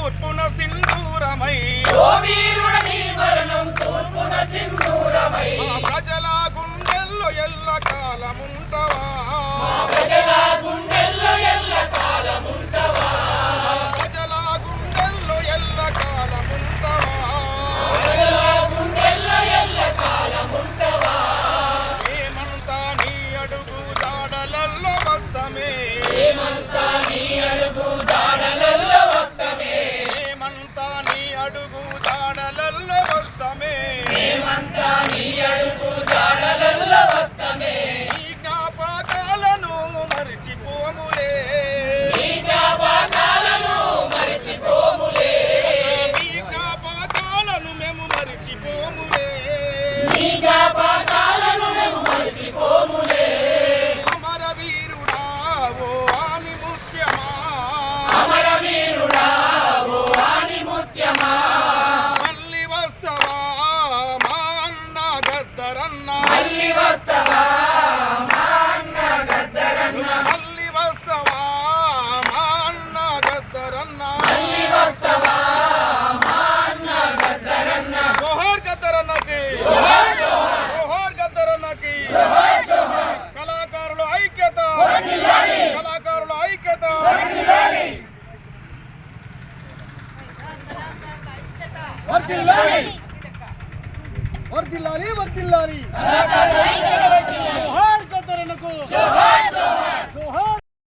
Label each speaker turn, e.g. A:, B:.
A: తూర్పున సింధూరమై. ప్రజల గుండెల్లో ఎల్ల కాలముంటవ
B: అడుగుతా
C: వర్తిల్లాలి. వర్తిల్లాలి
B: వర్తిల్లాలి. భారత
C: ధరణ